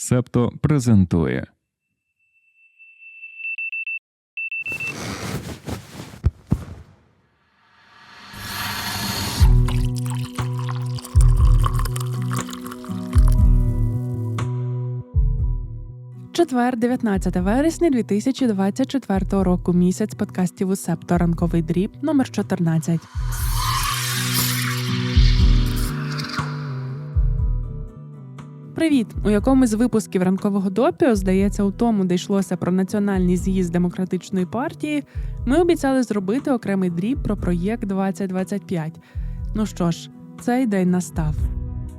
Септо презентує. Четвер, 19 вересня 2024 року. Місяць подкастів у Септо ранковий дріб номер 14. Привіт! У якомусь з випусків ранкового допіо, здається, у тому, де йшлося про національний з'їзд демократичної партії, ми обіцяли зробити окремий дріб про проєкт 2025. Ну що ж, цей день настав.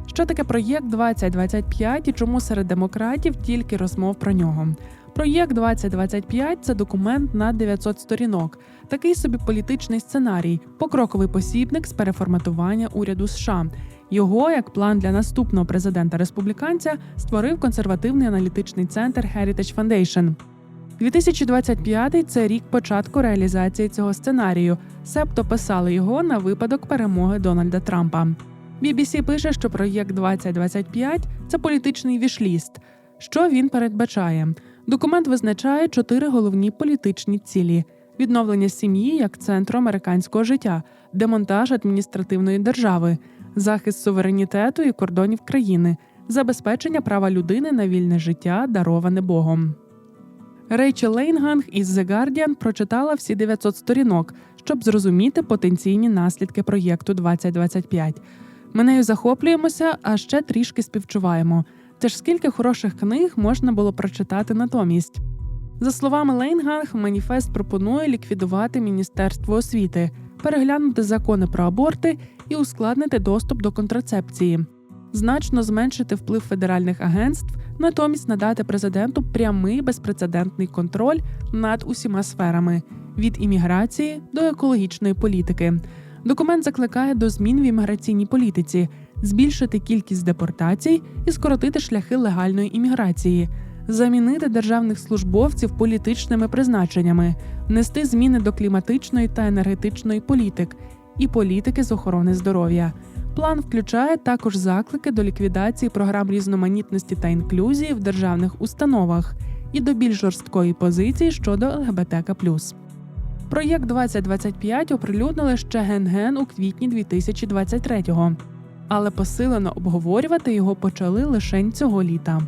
Що таке проєкт 2025 і чому серед демократів тільки розмов про нього? Проєкт 2025 – це документ на 900 сторінок, такий собі політичний сценарій, покроковий посібник з переформатування уряду США. Його, як план для наступного президента республіканця, створив консервативний аналітичний центр Heritage Foundation. 2025 – це рік початку реалізації цього сценарію, себто писали його на випадок перемоги Дональда Трампа. BBC пише, що проєкт 2025 – це політичний вішліст. Що він передбачає? Документ визначає чотири головні політичні цілі: відновлення сім'ї як центру американського життя, демонтаж адміністративної держави, захист суверенітету і кордонів країни, забезпечення права людини на вільне життя, дароване Богом. Рейчел Лейнганг із The Guardian прочитала всі 900 сторінок, щоб зрозуміти потенційні наслідки проєкту 2025. Ми нею захоплюємося, а ще трішки співчуваємо. Це ж скільки хороших книг можна було прочитати натомість. За словами Лейнганг, маніфест пропонує ліквідувати Міністерство освіти, переглянути закони про аборти і ускладнити доступ до контрацепції, значно зменшити вплив федеральних агентств, натомість надати президенту прямий безпрецедентний контроль над усіма сферами від імміграції до екологічної політики. Документ закликає до змін в імміграційній політиці, збільшити кількість депортацій і скоротити шляхи легальної імміграції, замінити державних службовців політичними призначеннями, внести зміни до кліматичної та енергетичної політик і політики з охорони здоров'я. План включає також заклики до ліквідації програм різноманітності та інклюзії в державних установах і до більш жорсткої позиції щодо ЛГБТК. Проєкт 2025 оприлюднили ще ген-ген у квітні 2023-го, але посилено обговорювати його почали лише цього літа.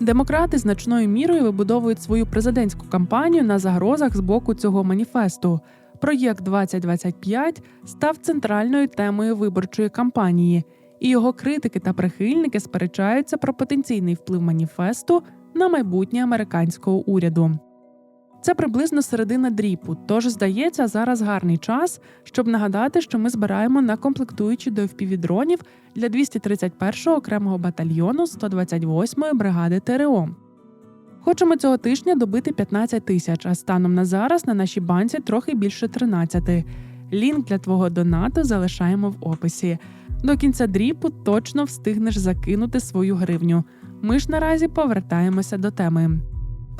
Демократи значною мірою вибудовують свою президентську кампанію на загрозах з боку цього маніфесту. Проєкт 2025 став центральною темою виборчої кампанії, і його критики та прихильники сперечаються про потенційний вплив маніфесту на майбутнє американського уряду. Це приблизно середина дріпу, тож здається, зараз гарний час, щоб нагадати, що ми збираємо на комплектуючі до FPV-дронів для 231-го окремого батальйону 128-ї бригади ТРО. Хочемо цього тижня добити 15 тисяч, а станом на зараз на нашій банці трохи більше 13. Лінк для твого донату залишаємо в описі. До кінця дріпу точно встигнеш закинути свою гривню. Ми ж наразі повертаємося до теми.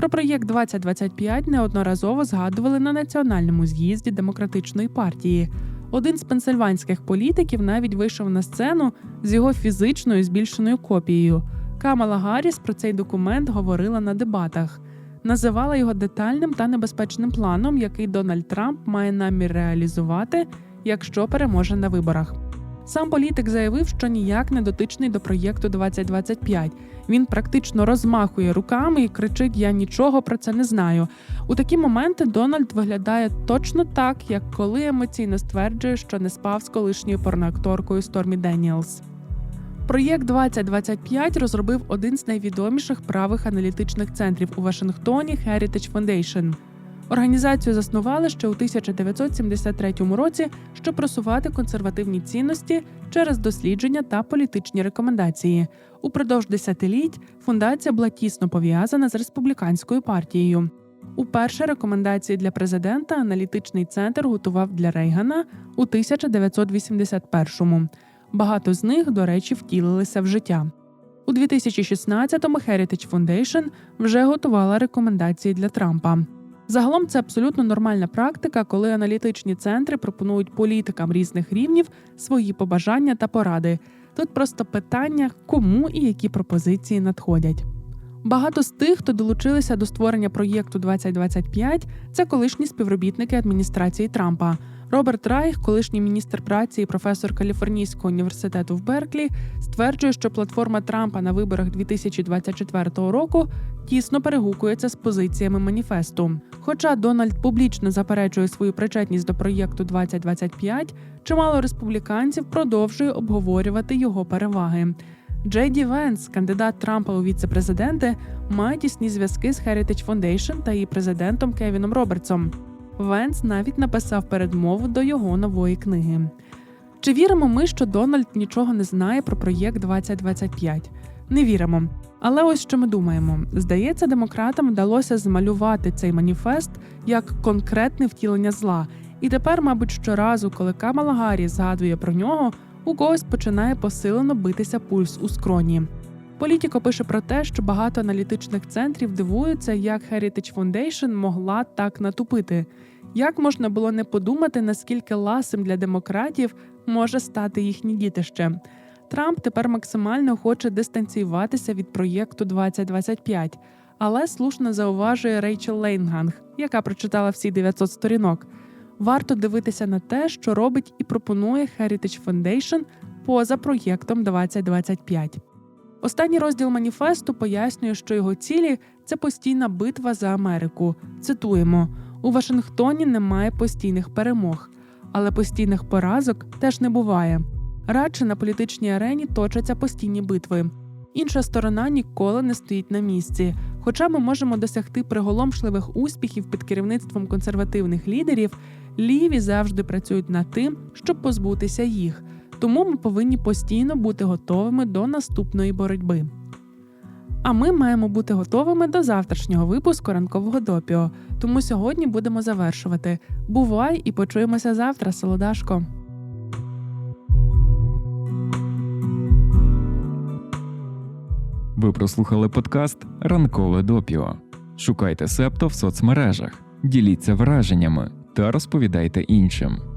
Про проєкт 2025 неодноразово згадували на національному з'їзді демократичної партії. Один з пенсильванських політиків навіть вийшов на сцену з його фізичною збільшеною копією. Камала Гарріс про цей документ говорила на дебатах, називала його детальним та небезпечним планом, який Дональд Трамп має намір реалізувати, якщо переможе на виборах. Сам політик заявив, що ніяк не дотичний до проєкту 2025. Він практично розмахує руками і кричить: Я нічого про це не знаю. У такі моменти Дональд виглядає точно так, як коли емоційно стверджує, що не спав з колишньою порноакторкою Стормі Деніелс. Проєкт 2025 розробив один з найвідоміших правих аналітичних центрів у Вашингтоні Heritage Foundation. Організацію заснували ще у 1973 році, щоб просувати консервативні цінності через дослідження та політичні рекомендації. Упродовж десятиліть фундація була тісно пов'язана з республіканською партією. Уперше рекомендації для президента аналітичний центр готував для Рейгана у 1981-му. Багато з них, до речі, втілилися в життя. У 2016-му Heritage Foundation вже готувала рекомендації для Трампа. Загалом це абсолютно нормальна практика, коли аналітичні центри пропонують політикам різних рівнів свої побажання та поради. Тут просто питання, кому і які пропозиції надходять. Багато з тих, хто долучилися до створення проєкту 2025, це колишні співробітники адміністрації Трампа. Роберт Райх, колишній міністр праці і професор Каліфорнійського університету в Берклі, стверджує, що платформа Трампа на виборах 2024 року тісно перегукується з позиціями маніфесту. Хоча Дональд публічно заперечує свою причетність до проєкту 2025, чимало республіканців продовжує обговорювати його переваги. Джей Ді Венс, кандидат Трампа у віце-президенти, має тісні зв'язки з Heritage Foundation та її президентом Кевіном Робертсом. Венс навіть написав передмову до його нової книги. Чи віримо ми, що Дональд нічого не знає про проєкт 2025? Не віримо. Але ось що ми думаємо: здається, демократам вдалося змалювати цей маніфест як конкретне втілення зла. І тепер, мабуть, щоразу, коли Камала Гаррі згадує про нього, у когось починає посилено битися пульс у скроні. Політіко пише про те, що багато аналітичних центрів дивуються, як Heritage Foundation могла так натупити. Як можна було не подумати, наскільки ласим для демократів може стати їхнє дітище? Трамп тепер максимально хоче дистанціюватися від проєкту 2025, але слушно зауважує Рейчел Лейнганг, яка прочитала всі 900 сторінок. Варто дивитися на те, що робить і пропонує Heritage Foundation поза проєктом 2025. Останній розділ маніфесту пояснює, що його цілі це постійна битва за Америку. Цитуємо: у Вашингтоні немає постійних перемог, але постійних поразок теж не буває. Радше на політичній арені точаться постійні битви. Інша сторона ніколи не стоїть на місці. Хоча ми можемо досягти приголомшливих успіхів під керівництвом консервативних лідерів, ліві завжди працюють над тим, щоб позбутися їх. Тому ми повинні постійно бути готовими до наступної боротьби. А ми маємо бути готовими до завтрашнього випуску ранкового допіо. Тому сьогодні будемо завершувати. Бувай і почуємося завтра, солодашко. Ви прослухали подкаст Ранкове допіо. Шукайте Септо в соцмережах, діліться враженнями та розповідайте іншим.